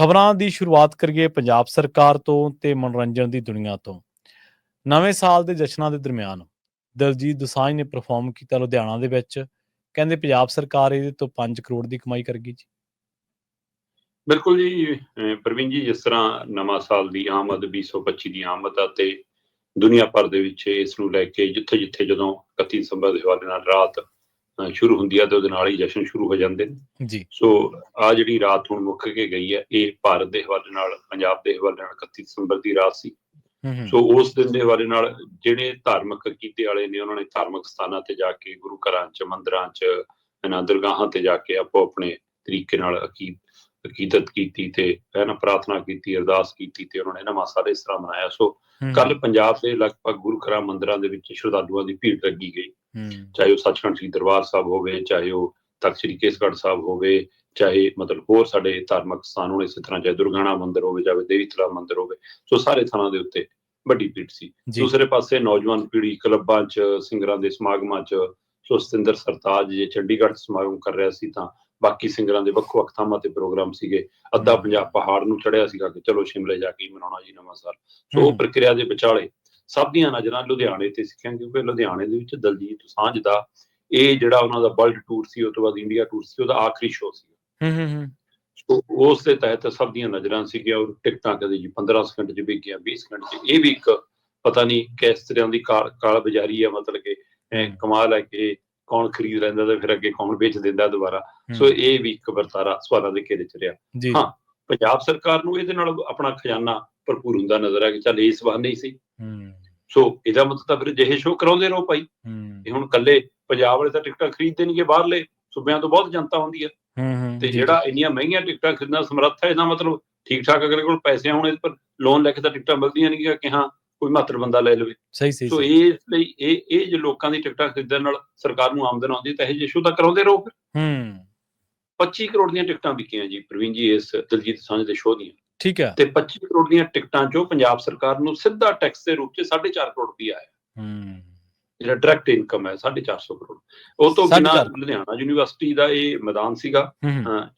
ਖਬਰਾਂ ਦੀ ਸ਼ੁਰੂਆਤ ਕਰੀਏ ਪੰਜਾਬ ਸਰਕਾਰ ਤੋਂ ਤੇ ਮਨੋਰੰਜਨ ਦੀ ਦੁਨੀਆ ਤੋਂ। ਨਵੇਂ ਸਾਲ ਦੇ ਜਸ਼ਨਾਂ ਦੇ ਦਰਮਿਆਨ ਦਲਜੀਤ ਦੁਸਾਂਝ ਨੇ ਪਰਫਾਰਮ ਕੀਤਾ ਲੁਧਿਆਣਾ ਦੇ ਵਿੱਚ। ਕਹਿੰਦੇ ਪੰਜਾਬ ਸਰਕਾਰ ਇਹਦੇ ਤੋਂ 5 ਕਰੋੜ ਦੀ ਕਮਾਈ ਕਰ ਗਈ ਜੀ। ਬਿਲਕੁਲ ਜੀ ਪ੍ਰਵੀਨ ਜੀ, ਜਿਸ ਤਰ੍ਹਾਂ ਨਵਾਂ ਸਾਲ ਦੀ ਆਮਦ 2025 ਦੀ ਆਮਦ ਆ ਤੇ ਦੁਨੀਆ ਭਰ ਦੇ ਵਿੱਚ ਇਸ ਨੂੰ ਲੈ ਕੇ ਜਿੱਥੇ ਜਿੱਥੇ ਜਦੋਂ 31 ਦਸੰਬਰ ਦੇ ਹਵਾਲੇ ਨਾਲ ਰਾਤ ਸ਼ੁਰੂ ਹੁੰਦੀ ਆ ਤੇ ਉਹਦੇ ਨਾਲ ਹੀ ਜਸ਼ਨ ਸ਼ੁਰੂ ਹੋ ਜਾਂਦੇ ਨੇ। ਜੀ। ਸੋ ਆ ਜਿਹੜੀ ਰਾਤ ਹੁਣ ਮੁੱਕ ਕੇ ਗਈ ਹੈ ਇਹ ਭਾਰਤ ਦੇ ਹਵਾਲੇ ਨਾਲ ਪੰਜਾਬ ਦੇ ਹਵਾਲੇ ਨਾਲ 31 ਦਸੰਬਰ ਦੀ ਰਾਤ ਸੀ। ਸੋ ਉਸ ਦਿਨ ਦੇ ਹਵਾਲੇ ਨਾਲ ਜਿਹੜੇ ਧਾਰਮਿਕ ਕੀਤੇ ਵਾਲੇ ਨੇ ਉਹਨਾਂ ਨੇ ਧਾਰਮਿਕ ਸਥਾਨਾਂ ਤੇ ਜਾ ਕੇ ਗੁਰੂ ਘਰਾਂ 'ਚ ਮੰਦਿਰਾਂ 'ਚ ਇਹਨਾਂ ਦਰਗਾਹਾਂ ਤੇ ਜਾ ਕੇ ਆਪੋ ਆਪਣੇ ਤਰੀਕੇ ਨਾਲ ਅਕੀਦ ਅਕੀਦਤ ਕੀਤੀ ਤੇ ਹੈ ਨਾ ਪ੍ਰਾਰਥਨਾ ਕੀਤੀ ਅਰਦਾਸ ਕੀਤੀ ਤੇ ਉਹਨਾਂ ਨੇ ਨਵਾਂ ਸਾਲ ਇਸ ਤਰ੍ਹਾਂ ਮਨਾਇਆ। ਸੋ ਕੱਲ ਪੰਜਾਬ ਦੇ ਲਗਭਗ ਗੁਰੂ ਘਰਾਂ ਮੰਦਿਰਾਂ ਦੇ ਵਿੱਚ ਸ਼ਰਧਾਲੂਆਂ ਦੀ ਭੀੜ ਲੱਗੀ ਗਈ। ਚਾਹੇ ਉਹ ਸੱਚਖੰਡ ਸ੍ਰੀ ਦਰਬਾਰ ਸਾਹਿਬ ਹੋਵੇ ਚਾਹੇ ਉਹ ਤਖਤ ਸ੍ਰੀ ਕੇਸਗੜ੍ਹ ਸਾਹਿਬ ਹੋਵੇ ਚਾਹੇ ਮਤਲਬ ਹੋਰ ਸਾਡੇ ਧਾਰਮਿਕ ਸਥਾਨ ਹੋਣ ਇਸੇ ਤਰ੍ਹਾਂ ਚਾਹੇ ਦੁਰਗਾਣਾ ਮੰਦਿਰ ਹੋਵੇ ਚਾਹੇ ਦੇਵੀ ਤਲਾ ਮੰਦਿਰ ਹੋਵੇ ਸੋ ਸਾਰੇ ਥਾਂ ਦੇ ਉੱਤੇ ਵੱਡੀ ਭੀੜ ਸੀ। ਦੂਸਰੇ ਪਾਸੇ ਨੌਜਵਾਨ ਪੀੜ੍ਹੀ ਕਲੱਬਾਂ 'ਚ ਸਿੰਗਰਾਂ ਦੇ ਸਮਾਗਮਾਂ 'ਚ ਸੋ ਸਤਿੰਦਰ ਸਰਤਾਜ ਜੇ ਚੰਡੀਗੜ੍ਹ 'ਚ ਸਮਾਗਮ ਕਰ ਰਿਹਾ ਸੀ ਤਾਂ ਬਾਕੀ ਸਿੰਗਰਾਂ ਦੇ ਵੱਖ ਵੱਖ ਥਾਵਾਂ ਤੇ ਪ੍ਰੋਗਰਾਮ ਸੀਗੇ। ਅੱਧਾ। ਪੰਜਾਬ ਪਹਾੜ ਨੂੰ ਚੜਿਆ ਸੀਗਾ ਕਿ ਚਲੋ ਸ਼ਿਮਲੇ ਜਾ ਕੇ ਮਨਾਉਣਾ ਜੀ ਨਵਾਂ ਸਾਲ। ਸੋ। ਉਹ ਪ੍ਰਕਿਰਿਆ ਦੇ ਵਿਚਾਲੇ ਸਭ ਦੀਆਂ ਨਜ਼ਰਾਂ ਲੁਧਿਆਣੇ ਤੇ ਸੀ ਕਿਉਂਕਿ ਲੁਧਿਆਣੇ ਦੇ ਵਿੱਚ ਦਲਜੀਤ ਦੋਸਾਂਝ ਦਾ ਇਹ ਜਿਹੜਾ ਉਹਨਾਂ ਦਾ ਵਰਲਡ ਟੂਰ ਸੀ ਉਸ ਤੋਂ ਬਾਅਦ ਇੰਡੀਆ ਟੂਰ ਸੀ ਉਹਦਾ ਆਖਰੀ ਸ਼ੋਅ ਸੀ। ਹੂੰ ਹੂੰ ਹੂੰ। ਸੋ ਉਸ ਦੇ ਤਹਿਤ ਸਭ ਦੀਆਂ ਨਜ਼ਰਾਂ ਸੀਗੀਆਂ ਔਰ ਟਿਕਟਾਂ ਕਦੇ ਜੀ 15 ਸਕਿੰਟ 'ਚ ਵਿਕ ਗਿਆ 20 ਸਕਿੰਟ 'ਚ। ਇਹ ਵੀ ਇੱਕ ਪਤਾ ਨਹੀਂ ਕਿਸ ਤਰ੍ਹਾਂ ਦੀ ਕਾਲ ਕਾਲ ਬਾਜ਼ਾਰੀ ਹੈ ਮਤਲਬ ਕਿ ਕਮਾਲ ਹੈ ਕਿ ਕੌਣ ਖਰੀਦ ਲੈਂਦਾ ਤੇ ਫਿਰ ਅੱਗੇ ਕੌਣ ਵੇਚ ਦਿੰਦਾ ਦੁਬਾਰਾ। ਸੋ ਇਹ ਵੀ ਇੱਕ ਵਰਤਾਰਾ ਸਵਾਲਾਂ ਦੇ ਘੇਰੇ 'ਚ ਰਿਹਾ। ਹਾਂ। ਪੰਜਾਬ ਸਰਕਾਰ ਨੂੰ ਇਹਦੇ ਨਾਲ ਆਪਣਾ ਖਜ਼ਾਨਾ ਭਰਪੂਰ ਹੁੰਦਾ ਨਜ਼ਰ ਆ ਕਿ ਚੱਲ ਇਸ ਬਹਾਨੇ ਹੀ ਸੀ ਹੂੰ। ਸੋ ਇਹਦਾ ਮਤਲਬ ਤਾਂ ਫਿਰ ਜਿਹੇ ਸ਼ੋਅ ਕਰਾਉਂਦੇ ਰਹੋ ਭਾਈ। ਇਹ ਹੁਣ ਕੱਲੇ ਪੰਜਾਬ ਵਾਲੇ ਤਾਂ ਟਿਕਟਾਂ ਖਰੀਦਦੇ ਨਹੀਂਗੇ ਬਾਹਰਲੇ ਸੂਬਿਆਂ ਤੋਂ ਬਹੁਤ ਜਨਤਾ ਹੁੰਦੀ ਹੈ ਤੇ ਜਿਹੜਾ ਇੰਨੀਆਂ ਮਹਿੰਗੀਆਂ ਟਿਕਟਾਂ ਖਰੀਦਣਾ ਸਮਰੱਥ ਹੈ ਇਹਦਾ ਮਤਲਬ ਠੀਕ ਠਾਕ ਅਗਲੇ ਕੋਲ ਪੈਸੇ ਹੋਣ ਇਸ ਪਰ ਲੋਨ ਲੈ ਕੇ ਤਾਂ ਟਿਕਟਾਂ ਮਿਲਦੀਆਂ ਨਹੀਂ ਕਿ ਹਾਂ ਕੋਈ ਮਾਤਰ ਬੰਦਾ ਲੈ ਲਵੇ। ਸਹੀ ਸਹੀ ਸੋ। ਇਸ ਲਈ ਇਹ ਇਹ ਜੇ ਲੋਕਾਂ ਦੀ ਟਿਕਟਾਂ ਖਰੀਦਣ ਨਾਲ ਸਰਕਾਰ ਨੂੰ ਆਮਦਨ ਆਉਂਦੀ ਤਾਂ ਇਹ ਸ਼ੋਅ ਤਾਂ ਕਰਾਉਂਦੇ ਰਹੋ ਫਿਰ। ਹੂੰ। 25 ਕਰੋੜ ਦੀਆਂ ਟਿਕਟਾਂ ਵਿਕੀਆਂ ਜੀ ਪ੍ਰਵੀਨ ਜੀ ਇਸ ਦਲਜੀਤ ਸਾਂਝ ਦੇ ਸ਼ੋਅ ਦੀਆਂ। ਠੀਕ ਹੈ। ਤੇ 25 ਕਰੋੜ ਦੀਆਂ ਟਿਕਟਾਂ ਚੋਂ ਪੰਜਾਬ ਸਰਕਾਰ ਨੂੰ ਸਿੱਧਾ ਟੈਕਸ ਦੇ ਰੂਪ 'ਚ 4.5 ਕਰੋੜ ਰੁਪਈਆ ਆਇਆ। ਹੂੰ। ਜਿਹੜਾ ਡਾਇਰੈਕਟ ਇਨਕਮ ਹੈ 450 ਕਰੋੜ। ਉਹ ਤੋਂ ਬਿਨਾਂ। ਲੁਧਿਆਣਾ ਯੂਨੀਵਰਸਿਟੀ ਦਾ ਇਹ ਮੈਦਾਨ ਸੀਗਾ।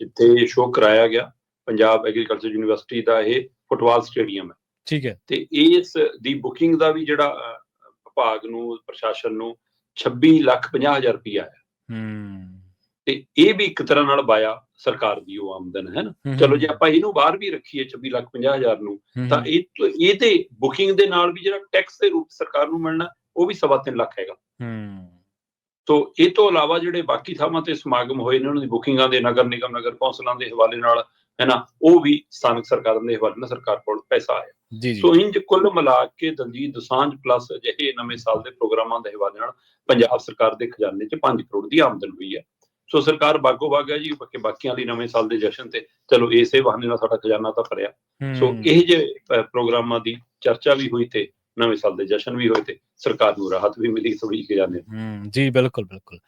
ਜਿੱਥੇ ਸ਼ੋਅ ਕਰਾਇਆ ਗਿਆ। ਪੰਜਾਬ ਐਗਰੀਕਲਚਰ ਯੂਨੀਵਰਸਿਟੀ ਦਾ ਇਹ ਫੁੱਟਬਾਲ ਸਟੇਡੀਅਮ ਹੈ। ਠੀਕ ਹੈ। ਤੇ ਇਸ ਦੀ ਬੁਕਿੰਗ ਦਾ ਵੀ ਜਿਹੜਾ ਵਿਭਾਗ ਨੂੰ ਪ੍ਰਸ਼ਾਸਨ ਨੂੰ 26 ਲੱਖ 50 ਹਜ਼ਾਰ ਰੁਪਈਆ ਹੈ ਹੂੰ। ਤੇ ਇਹ ਵੀ ਇੱਕ ਤਰ੍ਹਾਂ ਨਾਲ ਬਾਇਆ ਸਰਕਾਰ ਦੀ ਉਹ ਆਮਦਨ ਹੈ ਨਾ? ਚਲੋ ਜੇ ਆਪਾਂ ਇਹਨੂੰ ਬਾਹਰ ਵੀ ਰੱਖੀਏ 26 ਲੱਖ 50 ਹਜ਼ਾਰ ਨੂੰ ਤਾਂ ਇਹ ਇਹ ਤੇ ਬੁਕਿੰਗ ਦੇ ਨਾਲ ਵੀ ਜਿਹੜਾ ਟੈਕਸ ਦੇ ਰੂਪ ਸਰਕਾਰ ਨੂੰ ਮਿਲਣਾ ਉਹ ਵੀ ਸਵਾ ਤਿੰਨ ਲੱਖ ਹੈਗਾ। ਹੂੰ। ਤੋ ਇਹ ਤੋਂ ਇਲਾਵਾ ਜਿਹੜੇ ਬਾਕੀ ਥਾਵਾਂ ਤੇ ਸਮਾਗਮ ਹੋਏ ਨੇ ਉਹਨਾਂ ਦੀ ਬੁਕਿੰਗਾਂ ਦੇ ਨਗਰ ਨਿਗਮ ਨਗਰ ਕੌਂਸਲਾਂ ਦੇ ਹਵਾਲੇ ਨਾਲ ਹੈ ਨਾ ਉਹ ਵੀ ਸਥਾਨਕ ਸਰਕਾਰਾਂ ਦੇ ਹਵਾਲੇ ਨਾਲ ਸਰਕਾਰ ਕੋਲ ਪੈਸਾ ਆਇਆ। ਸੋ ਇੰਜ ਕੁੱਲ ਮਿਲਾ ਕੇ ਦਲਜੀਤ ਦੋਸਾਂਝ ਪਲੱਸ ਅਜਿਹੇ ਨਵੇਂ ਸਾਲ ਦੇ ਪ੍ਰੋਗਰਾਮਾਂ ਦੇ ਹਵਾਲੇ ਨਾਲ ਪੰਜਾਬ ਸਰਕਾਰ ਦੇ ਖਜ਼ਾਨੇ 'ਚ 5 ਕਰੋੜ ਦੀ ਆਮਦਨ ਹੋਈ ਹੈ। ਸੋ ਸਰਕਾਰ ਬਾਗੋ ਬਾਗ ਹੈ ਜੀ ਬਾਕੀ ਬਾਕੀਆਂ ਲਈ ਨਵੇਂ ਸਾਲ ਦੇ ਜਸ਼ਨ ਤੇ। ਚਲੋ ਇਸੇ ਬਹਾਨੇ ਨਾਲ ਸਾਡਾ ਖਜ਼ਾਨਾ ਤਾਂ ਭਰਿਆ। ਸੋ ਇਹ ਜੇ ਪ੍ਰੋਗਰਾਮਾਂ ਦੀ ਚਰਚਾ ਵੀ ਹੋਈ ਤੇ ਨਵੇਂ ਸਾਲ ਦੇ ਜਸ਼ਨ ਵੀ ਹੋਏ ਤੇ ਸਰਕਾਰ ਨੂੰ ਰਾਹਤ ਵੀ ਮਿਲੀ ਥੋੜੀ ਖਜ਼ਾਨੇ ਹੂੰ ਜੀ ਬਿਲਕੁਲ ਬਿਲਕੁਲ।